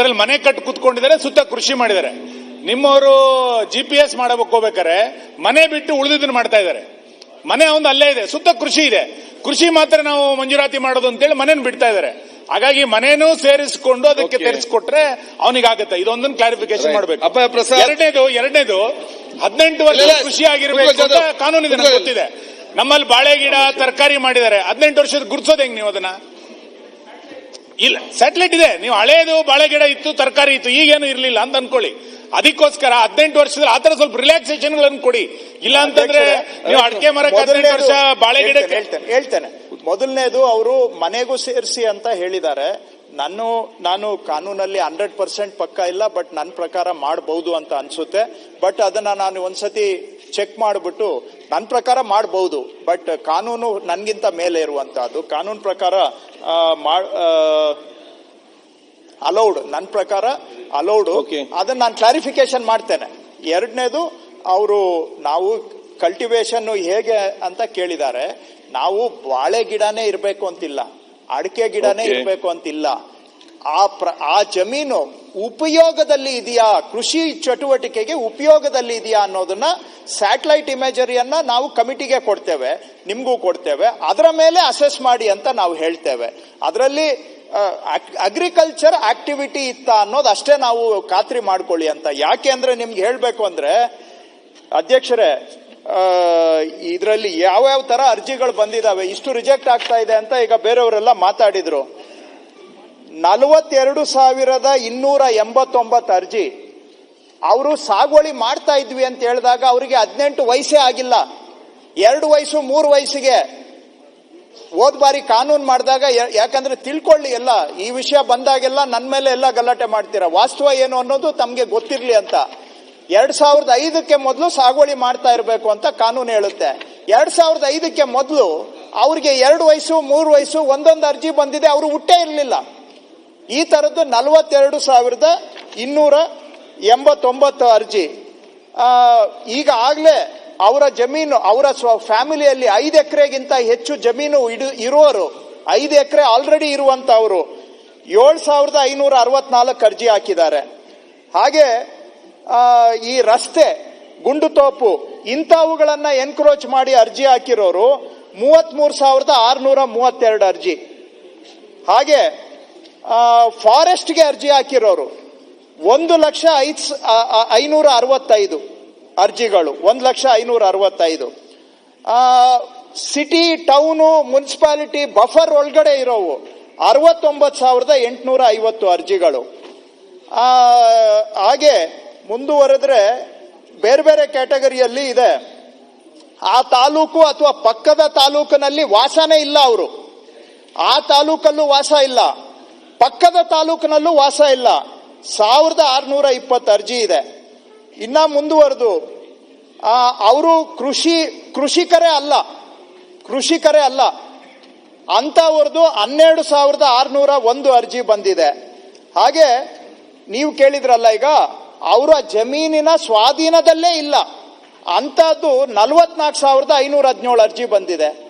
ಅದ್ರಲ್ಲಿ ಮನೆ ಕಟ್ಟು ಕೂತ್ಕೊಂಡಿದ್ದಾರೆ ಸುತ್ತ ಕೃಷಿ ಮಾಡಿದ್ದಾರೆ. ನಿಮ್ಮವರು ಜಿ ಪಿ ಎಸ್ ಮಾಡಬೇಕು ಹೋಗ್ಬೇಕಾರೆ ಮನೆ ಬಿಟ್ಟು ಉಳಿದಿದ್ದನ್ನು ಮಾಡ್ತಾ ಇದ್ದಾರೆ. ಮನೆ ಒಂದು ಅಲ್ಲೇ ಇದೆ ಸುತ್ತ ಕೃಷಿ ಇದೆ. ಕೃಷಿ ಮಾತ್ರ ನಾವು ಮಂಜೂರಾತಿ ಮಾಡೋದು ಅಂತೇಳಿ ಮನೇನು ಬಿಡ್ತಾ ಇದ್ದಾರೆ. ಹಾಗಾಗಿ ಮನೇನು ಸೇರಿಸಿಕೊಂಡು ಅದಕ್ಕೆ ತೆರೆಸಿಕೊಟ್ರೆ ಅವನಿಗಾಗುತ್ತೆ. ಇದೊಂದನ್ನು ಕ್ಲಾರಿಫಿಕೇಶನ್. ಮಾಡಬೇಕು. ಎರಡನೇದು ಎರಡನೇದು ಹದಿನೆಂಟು ವರ್ಷ. ಕೃಷಿ ಆಗಿರ್ಬೇಕು ಅಂತ ಗೊತ್ತಿದೆ. ನಮ್ಮಲ್ಲಿ ಬಾಳೆ ಗಿಡ ತರಕಾರಿ ಮಾಡಿದ್ದಾರೆ. ಹದಿನೆಂಟು ವರ್ಷದ ಗುರ್ಸೋದು ಹೆಂಗ್ ನೀವು ಅದನ್ನ? ಇಲ್ಲ ಸ್ಯಾಟಲೈಟ್ ಇದೆ. ನೀವು ಹಳೇದು ಬಾಳೆ ಗಿಡ ಇತ್ತು ತರಕಾರಿ ಇತ್ತು ಈಗೇನು ಇರಲಿಲ್ಲ ಅಂತ ಅನ್ಕೊಳ್ಳಿ. ಅದಕ್ಕೋಸ್ಕರ ಹದಿನೆಂಟು ವರ್ಷದಲ್ಲಿ ಆತರ ಸ್ವಲ್ಪ ರಿಲ್ಯಾಕ್ಸೇಷನ್ಗಳನ್ನು ಕೊಡಿ. ಇಲ್ಲ ಅಂತಂದ್ರೆ ನೀವು ಅಡಿಕೆ ಮರಕ್ಕೆ ಹದಿನೆಂಟು ವರ್ಷ ಬಾಳೆ ಗಿಡ ಹೇಳ್ತೇನೆ ಹೇಳ್ತೇನೆ ಮೊದಲನೇದು ಅವರು ಮನೆಗೂ ಸೇರಿಸಿ ಅಂತ ಹೇಳಿದ್ದಾರೆ. ನಾನು ನಾನು ಕಾನೂನಲ್ಲಿ ಹಂಡ್ರೆಡ್ ಪರ್ಸೆಂಟ್ ಪಕ್ಕ ಇಲ್ಲ ಬಟ್ ನನ್ನ ಪ್ರಕಾರ ಮಾಡಬಹುದು ಅಂತ ಅನ್ಸುತ್ತೆ. ಬಟ್ ಅದನ್ನ ನಾನು ಒಂದ್ಸತಿ ಚೆಕ್ ಮಾಡಿಬಿಟ್ಟು ನನ್ನ ಪ್ರಕಾರ ಮಾಡಬಹುದು ಬಟ್ ಕಾನೂನು ನನ್ಗಿಂತ ಮೇಲೆ ಇರುವಂತಹದ್ದು. ಕಾನೂನು ಪ್ರಕಾರ ಅಲೌಡ್ ನನ್ನ ಪ್ರಕಾರ ಅಲೌಡ್. ಅದನ್ನ ನಾನು ಕ್ಲಾರಿಫಿಕೇಶನ್ ಮಾಡ್ತೇನೆ. ಎರಡನೇದು ಅವರು ನಾವು ಕಲ್ಟಿವೇಶನ್ ಹೇಗೆ ಅಂತ ಕೇಳಿದ್ದಾರೆ. ನಾವು ಬಾಳೆ ಗಿಡನೇ ಇರಬೇಕು ಅಂತಿಲ್ಲ. ಅಡಿಕೆ ಗಿಡನೇ. ಇರಬೇಕು ಅಂತಿಲ್ಲ. ಆ ಪ್ರ, ಆ ಜಮೀನು ಉಪಯೋಗದಲ್ಲಿ ಇದೆಯಾ? ಕೃಷಿ ಚಟುವಟಿಕೆಗೆ ಉಪಯೋಗದಲ್ಲಿ ಇದೆಯಾ ಅನ್ನೋದನ್ನ ಸ್ಯಾಟಲೈಟ್ ಇಮೇಜರಿಯನ್ನ ನಾವು ಕಮಿಟಿಗೆ ಕೊಡ್ತೇವೆ, ನಿಮಗೂ ಕೊಡ್ತೇವೆ. ಅದರ ಮೇಲೆ ಅಸೆಸ್ ಮಾಡಿ ಅಂತ ನಾವು ಹೇಳ್ತೇವೆ. ಅದರಲ್ಲಿ ಅಗ್ರಿಕಲ್ಚರ್ ಆಕ್ಟಿವಿಟಿ ಇತ್ತ ಅನ್ನೋದು ಅಷ್ಟೇ ನಾವು ಖಾತ್ರಿ ಮಾಡ್ಕೊಳ್ಳಿ ಅಂತ. ಯಾಕೆ ಅಂದ್ರೆ ನಿಮ್ಗೆ ಹೇಳಬೇಕು ಅಂದ್ರೆ, ಅಧ್ಯಕ್ಷರೇ ಇದರಲ್ಲಿ ಯಾವ್ಯಾವ ತರ ಅರ್ಜಿಗಳು ಬಂದಿದಾವೆ, ಇಷ್ಟು ರಿಜೆಕ್ಟ್ ಆಗ್ತಾ ಇದೆ ಅಂತ ಈಗ ಬೇರೆಯವರೆಲ್ಲ ಮಾತಾಡಿದ್ರು. ನಲವತ್ತೆರಡು ಸಾವಿರದ ಇನ್ನೂರ ಎಂಬತ್ತೊಂಬತ್ತು ಅರ್ಜಿ. ಅವರು ಸಾಗುವಳಿ ಮಾಡ್ತಾ ಇದ್ವಿ ಅಂತ ಹೇಳಿದಾಗ ಅವರಿಗೆ ಹದಿನೆಂಟು ವಯಸ್ಸೇ ಆಗಿಲ್ಲ. ಎರಡು ವಯಸ್ಸು, ಮೂರು ವಯಸ್ಸಿಗೆ ಹೋದ್ ಬಾರಿ ಕಾನೂನು ಮಾಡಿದಾಗ ಯಾಕಂದ್ರೆ ತಿಳ್ಕೊಳ್ಳಿ ಎಲ್ಲ, ಈ ವಿಷಯ ಬಂದಾಗೆಲ್ಲ ನನ್ನ ಮೇಲೆ ಎಲ್ಲ ಗಲಾಟೆ ಮಾಡ್ತೀರಾ? ವಾಸ್ತವ ಏನು ಅನ್ನೋದು ತಮಗೆ ಗೊತ್ತಿರಲಿ ಅಂತ. ಎರಡ್ ಸಾವಿರದ ಐದಕ್ಕೆ ಮೊದಲು ಸಾಗುವಳಿ ಮಾಡ್ತಾ ಇರಬೇಕು ಅಂತ ಕಾನೂನು ಹೇಳುತ್ತೆ. ಎರಡ್ ಸಾವಿರದ ಐದಕ್ಕೆ ಮೊದಲು ಅವ್ರಿಗೆ ಎರಡು ವಯಸ್ಸು, ಮೂರು ವಯಸ್ಸು ಒಂದೊಂದು ಅರ್ಜಿ ಬಂದಿದೆ, ಅವರು ಹುಟ್ಟೇ ಇರಲಿಲ್ಲ. ಈ ಥರದ್ದು ನಲವತ್ತೆರಡು ಸಾವಿರದ ಇನ್ನೂರ ಎಂಬತ್ತೊಂಬತ್ತು ಅರ್ಜಿ. ಈಗ ಆಗಲೇ ಅವರ ಜಮೀನು, ಅವರ ಸ್ವ ಫ್ಯಾಮಿಲಿಯಲ್ಲಿ ಐದು ಎಕರೆಗಿಂತ ಹೆಚ್ಚು ಜಮೀನು ಇಡು- ಇರುವವರು, ಐದು ಎಕರೆ ಆಲ್ರೆಡಿ ಇರುವಂಥವರು ಏಳು ಸಾವಿರದ ಐನೂರ ಅರವತ್ನಾಲ್ಕು ಅರ್ಜಿ ಹಾಕಿದ್ದಾರೆ. ಹಾಗೆ ಈ ರಸ್ತೆ ಗುಂಡುತೋಪು ಇಂಥವುಗಳನ್ನು ಎನ್ಕ್ರೋಚ್ ಮಾಡಿ ಅರ್ಜಿ ಹಾಕಿರೋರು ಮೂವತ್ತ್ಮೂರು ಸಾವಿರದ ಆರುನೂರ ಮೂವತ್ತೆರಡು ಅರ್ಜಿ. ಹಾಗೆ ಫಾರೆಸ್ಟ್ಗೆ ಅರ್ಜಿ ಹಾಕಿರೋರು. ಒಂದು ಲಕ್ಷ ಐದು ಐನೂರ ಅರವತ್ತೈದು ಅರ್ಜಿಗಳು. ಒಂದು ಲಕ್ಷ ಐನೂರ ಅರವತ್ತೈದು. ಸಿಟಿ, ಟೌನು, ಮುನ್ಸಿಪಾಲಿಟಿ, ಬಫರ್ ಒಳಗಡೆ ಇರೋವು. ಅರವತ್ತೊಂಬತ್ತು ಸಾವಿರದ ಎಂಟುನೂರ ಐವತ್ತು ಅರ್ಜಿಗಳು. ಹಾಗೆ ಮುಂದುವರೆದ್ರೆ ಬೇರೆ ಬೇರೆ ಕ್ಯಾಟಗರಿಯಲ್ಲಿ ಇದೆ. ಆ ತಾಲೂಕು ಅಥವಾ ಪಕ್ಕದ ತಾಲೂಕಿನಲ್ಲಿ ವಾಸನೇ ಇಲ್ಲ ಅವರು. ಆ ತಾಲೂಕಲ್ಲೂ ವಾಸ ಇಲ್ಲ. ಪಕ್ಕದ ತಾಲೂಕಿನಲ್ಲೂ ವಾಸ ಇಲ್ಲ. ಸಾವಿರದ ಆರುನೂರ ಇಪ್ಪತ್ತು ಅರ್ಜಿ ಇದೆ. ಇನ್ನ ಮುಂದುವರೆದು ಅವರು ಕೃಷಿ ಕೃಷಿಕರೇ ಅಲ್ಲ. ಕೃಷಿಕರೇ ಅಲ್ಲ. ಅಂತವ್ರದ್ದು ಹನ್ನೆರಡು ಸಾವಿರದ ಆರುನೂರ ಒಂದು ಅರ್ಜಿ ಬಂದಿದೆ. ಹಾಗೆ ನೀವು ಕೇಳಿದ್ರಲ್ಲ ಈಗ, ಅವರ ಜಮೀನಿನ ಸ್ವಾಧೀನದಲ್ಲೇ ಇಲ್ಲ. ಅಂಥದ್ದು ನಲವತ್ನಾಲ್ಕು ಸಾವಿರದ ಐನೂರ ಹದಿನೇಳು ಅರ್ಜಿ ಬಂದಿದೆ.